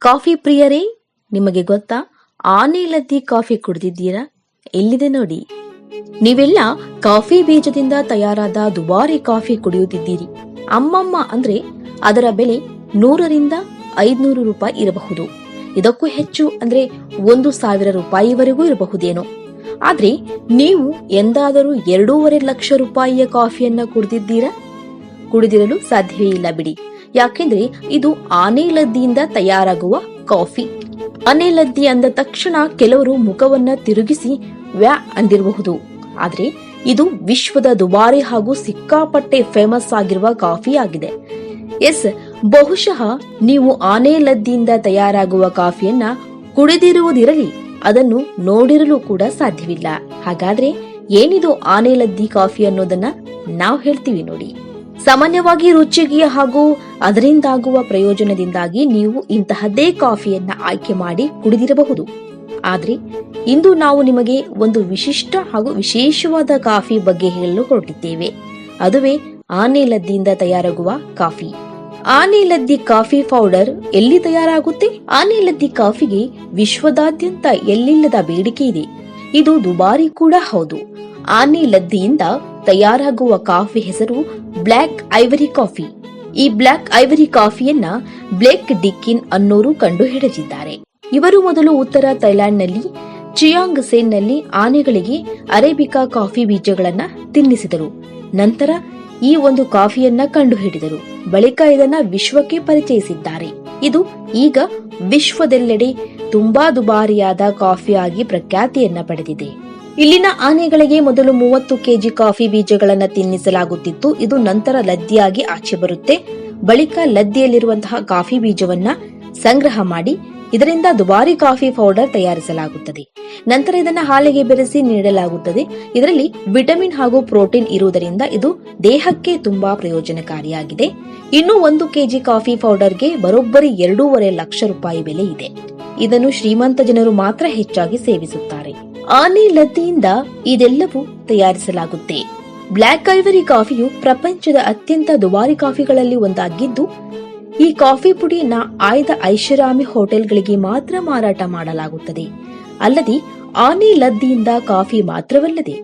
Coffee ಪ್ರಿಯರೇ, ನಿಮಗೆ ಗೊತ್ತಾ? ಆನೆಲದ್ದಿ ಕಾಫಿ ಕುಡಿದಿದ್ದೀರಾ? ಎಲ್ಲಿದೆ ನೋಡಿ. ನೀವೆಲ್ಲ ಕಾಫಿ ಬೀಜದಿಂದ ತಯಾರಾದ ದುಬಾರಿ ಕಾಫಿ ಕುಡಿಯುತ್ತಿದ್ದೀರಿ. ಅಮ್ಮಮ್ಮ ಅಂದ್ರೆ ಅದರ ಬೆಲೆ ನೂರರಿಂದ ಐದ್ನೂರು ರೂಪಾಯಿ ಇರಬಹುದು. ಇದಕ್ಕೂ ಹೆಚ್ಚು ಅಂದ್ರೆ ಒಂದು ಸಾವಿರ ರೂಪಾಯಿವರೆಗೂ ಇರಬಹುದೇನೋ. ಆದ್ರೆ ನೀವು ಎಂದಾದರೂ ಎರಡೂವರೆ ಲಕ್ಷ ರೂಪಾಯಿಯ ಕಾಫಿಯನ್ನ ಕುಡಿದಿದ್ದೀರಾ? ಕುಡಿದಿರಲು ಸಾಧ್ಯವೇ ಇಲ್ಲ ಬಿಡಿ. ಯಾಕೆಂದ್ರೆ ಇದು ಆನೆಲದ್ದಿಯಿಂದ ತಯಾರಾಗುವ ಕಾಫಿ. ಆನೆಲದ್ದಿ ಅಂದ ತಕ್ಷಣ ಕೆಲವರು ಮುಖವನ್ನ ತಿರುಗಿಸಿ ವ್ಯಾ ಅಂದಿರಬಹುದು. ಆದ್ರೆ ಇದು ವಿಶ್ವದ ದುಬಾರಿ ಹಾಗೂ ಸಿಕ್ಕಾಪಟ್ಟೆ ಫೇಮಸ್ ಆಗಿರುವ ಕಾಫಿ ಆಗಿದೆ. ಎಸ್, ಬಹುಶಃ ನೀವು ಆನೆಲದ್ದಿಯಿಂದ ತಯಾರಾಗುವ ಕಾಫಿಯನ್ನ ಕುಡಿದಿರುವುದಿರಲಿ, ಅದನ್ನು ನೋಡಿರಲು ಕೂಡ ಸಾಧ್ಯವಿಲ್ಲ. ಹಾಗಾದ್ರೆ ಏನಿದು ಆನೆಲದ್ದಿ ಕಾಫಿ ಅನ್ನೋದನ್ನ ನಾವು ಹೇಳ್ತೀವಿ ನೋಡಿ. ಸಾಮಾನ್ಯವಾಗಿ ರುಚಿಗೆ ಹಾಗೂ ಅದರಿಂದಾಗುವ ಪ್ರಯೋಜನದಿಂದಾಗಿ ನೀವು ಇಂತಹದ್ದೇ ಕಾಫಿಯನ್ನ ಆಯ್ಕೆ ಮಾಡಿ ಕುಡಿದಿರಬಹುದು. ಆದರೆ, ಇಂದು ನಾವು ನಿಮಗೆ ಒಂದು ವಿಶಿಷ್ಟ ಹಾಗೂ ವಿಶೇಷವಾದ ಕಾಫಿ ಬಗ್ಗೆ ಹೇಳಲು ಹೊರಟಿದ್ದೇವೆ. ಅದುವೇ ಆನೆಲದ್ದಿಯಿಂದ ತಯಾರಾಗುವ ಕಾಫಿ. ಆನೆಲದ್ದಿ ಕಾಫಿ ಪೌಡರ್ ಎಲ್ಲಿ ತಯಾರಾಗುತ್ತೆ? ಆನೆಲದ್ದಿ ಕಾಫಿಗೆ ವಿಶ್ವದಾದ್ಯಂತ ಎಲ್ಲಿಲ್ಲದ ಬೇಡಿಕೆ ಇದೆ. ಇದು ದುಬಾರಿ ಕೂಡ ಹೌದು. ಆನೆಲದ್ದಿಯಿಂದ ತಯಾರಾಗುವ ಕಾಫಿ ಹೆಸರು ಬ್ಲ್ಯಾಕ್ ಐವರಿ ಕಾಫಿ. ಈ ಬ್ಲ್ಯಾಕ್ ಐವರಿ ಕಾಫಿಯನ್ನ ಬ್ಲೇಕ್ ಡಿಕ್ಕಿನ್ ಅನ್ನೋರು ಕಂಡು ಹಿಡಿದಿದ್ದಾರೆ. ಇವರು ಮೊದಲು ಉತ್ತರ ಥೈಲ್ಯಾಂಡ್ನಲ್ಲಿ, ಚಿಯಾಂಗ್ ಸೇನ್ನಲ್ಲಿ ಆನೆಗಳಿಗೆ ಅರೇಬಿಕಾ ಕಾಫಿ ಬೀಜಗಳನ್ನ ತಿನ್ನಿಸಿದರು. ನಂತರ ಈ ಒಂದು ಕಾಫಿಯನ್ನ ಕಂಡುಹಿಡಿದರು ಬಳಿಕ ಇದನ್ನ ವಿಶ್ವಕ್ಕೆ ಪರಿಚಯಿಸಿದ್ದಾರೆ. ಇದು ಈಗ ವಿಶ್ವದೆಲ್ಲೆಡೆ ತುಂಬಾ ದುಬಾರಿಯಾದ ಕಾಫಿಯಾಗಿ ಪ್ರಖ್ಯಾತಿಯನ್ನ ಪಡೆದಿದೆ. ಇಲ್ಲಿನ ಆನೆಗಳಿಗೆ ಮೊದಲು ಮೂವತ್ತು ಕೆಜಿ ಕಾಫಿ ಬೀಜಗಳನ್ನು ತಿನ್ನಿಸಲಾಗುತ್ತಿತ್ತು. ಇದು ನಂತರ ಲದ್ದಿಯಾಗಿ ಆಚೆ ಬರುತ್ತೆ. ಬಳಿಕ ಲದ್ದಿಯಲ್ಲಿರುವಂತಹ ಕಾಫಿ ಬೀಜವನ್ನ ಸಂಗ್ರಹ ಮಾಡಿ ಇದರಿಂದ ದುಬಾರಿ ಕಾಫಿ ಪೌಡರ್ ತಯಾರಿಸಲಾಗುತ್ತದೆ. ನಂತರ ಇದನ್ನ ಹಾಲಿಗೆ ಬೆರೆಸಿ ನೀಡಲಾಗುತ್ತದೆ. ಇದರಲ್ಲಿ ವಿಟಮಿನ್ ಹಾಗೂ ಪ್ರೋಟೀನ್ ಇರುವುದರಿಂದ ಇದು ದೇಹಕ್ಕೆ ತುಂಬಾ ಪ್ರಯೋಜನಕಾರಿಯಾಗಿದೆ. ಇನ್ನು ಒಂದು ಕೆಜಿ ಕಾಫಿ ಪೌಡರ್ಗೆ ಬರೋಬ್ಬರಿ ಎರಡೂವರೆ ಲಕ್ಷ ರೂಪಾಯಿ ಬೆಲೆ ಇದೆ. ಇದನ್ನು ಶ್ರೀಮಂತ ಜನರು ಮಾತ್ರ ಹೆಚ್ಚಾಗಿ ಸೇವಿಸುತ್ತಾರೆ. ಆನೆ ಲದ್ದಿಯಿಂದ ಇದೆಲ್ಲವೂ ತಯಾರಿಸಲಾಗುತ್ತೆ. ಬ್ಲ್ಯಾಕ್ ಐವರಿ ಕಾಫಿಯು ಪ್ರಪಂಚದ ಅತ್ಯಂತ ದುಬಾರಿ ಕಾಫಿಗಳಲ್ಲಿ ಒಂದಾಗಿದ್ದು, ಈ ಕಾಫಿ ಪುಡಿಯನ್ನ ಆಯ್ದ ಐಷಾರಾಮಿ ಹೋಟೆಲ್ಗಳಿಗೆ ಮಾತ್ರ ಮಾರಾಟ ಮಾಡಲಾಗುತ್ತದೆ. ಅಲ್ಲದೆ ಆನೆ ಲದ್ದಿಯಿಂದ ಕಾಫಿ ಮಾತ್ರವಲ್ಲದೆ,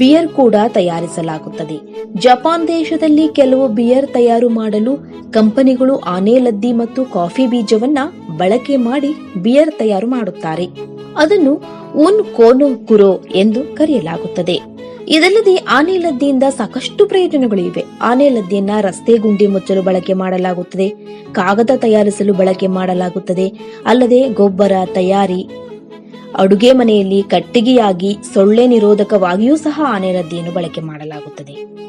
ಬಿಯರ್ ಕೂಡ ತಯಾರಿಸಲಾಗುತ್ತದೆ. ಜಪಾನ್ ದೇಶದಲ್ಲಿ ಕೆಲವು ಬಿಯರ್ ತಯಾರು ಮಾಡಲು ಕಂಪನಿಗಳು ಆನೆ ಲದ್ದಿ ಮತ್ತು ಕಾಫಿ ಬೀಜವನ್ನ ಬಳಕೆ ಮಾಡಿ ಬಿಯರ್ ತಯಾರು ಮಾಡುತ್ತಾರೆ. ಅದನ್ನು ಉನ್ ಕೋನು ಕುರೋ ಎಂದು ಕರೆಯಲಾಗುತ್ತದೆ. ಇದಲ್ಲದೆ ಆನೆ ಲದ್ದಿಯಿಂದ ಸಾಕಷ್ಟು ಪ್ರಯೋಜನಗಳು ಇವೆ. ಆನೆ ಲದ್ದಿಯನ್ನ ರಸ್ತೆ ಗುಂಡಿ ಮುಚ್ಚಲು ಬಳಕೆ ಮಾಡಲಾಗುತ್ತದೆ. ಕಾಗದ ತಯಾರಿಸಲು ಬಳಕೆ ಮಾಡಲಾಗುತ್ತದೆ. ಅಲ್ಲದೆ ಗೊಬ್ಬರ, ತಯಾರಿ, ಅಡುಗೆ ಮನೆಯಲ್ಲಿ ಕಟ್ಟಿಗೆಯಾಗಿ ಸೊಳ್ಳೆ ನಿರೋಧಕವಾಗಿಯೂ ಸಹ ಆನೆ ಲದ್ದಿಯನ್ನು ಬಳಕೆ ಮಾಡಲಾಗುತ್ತದೆ.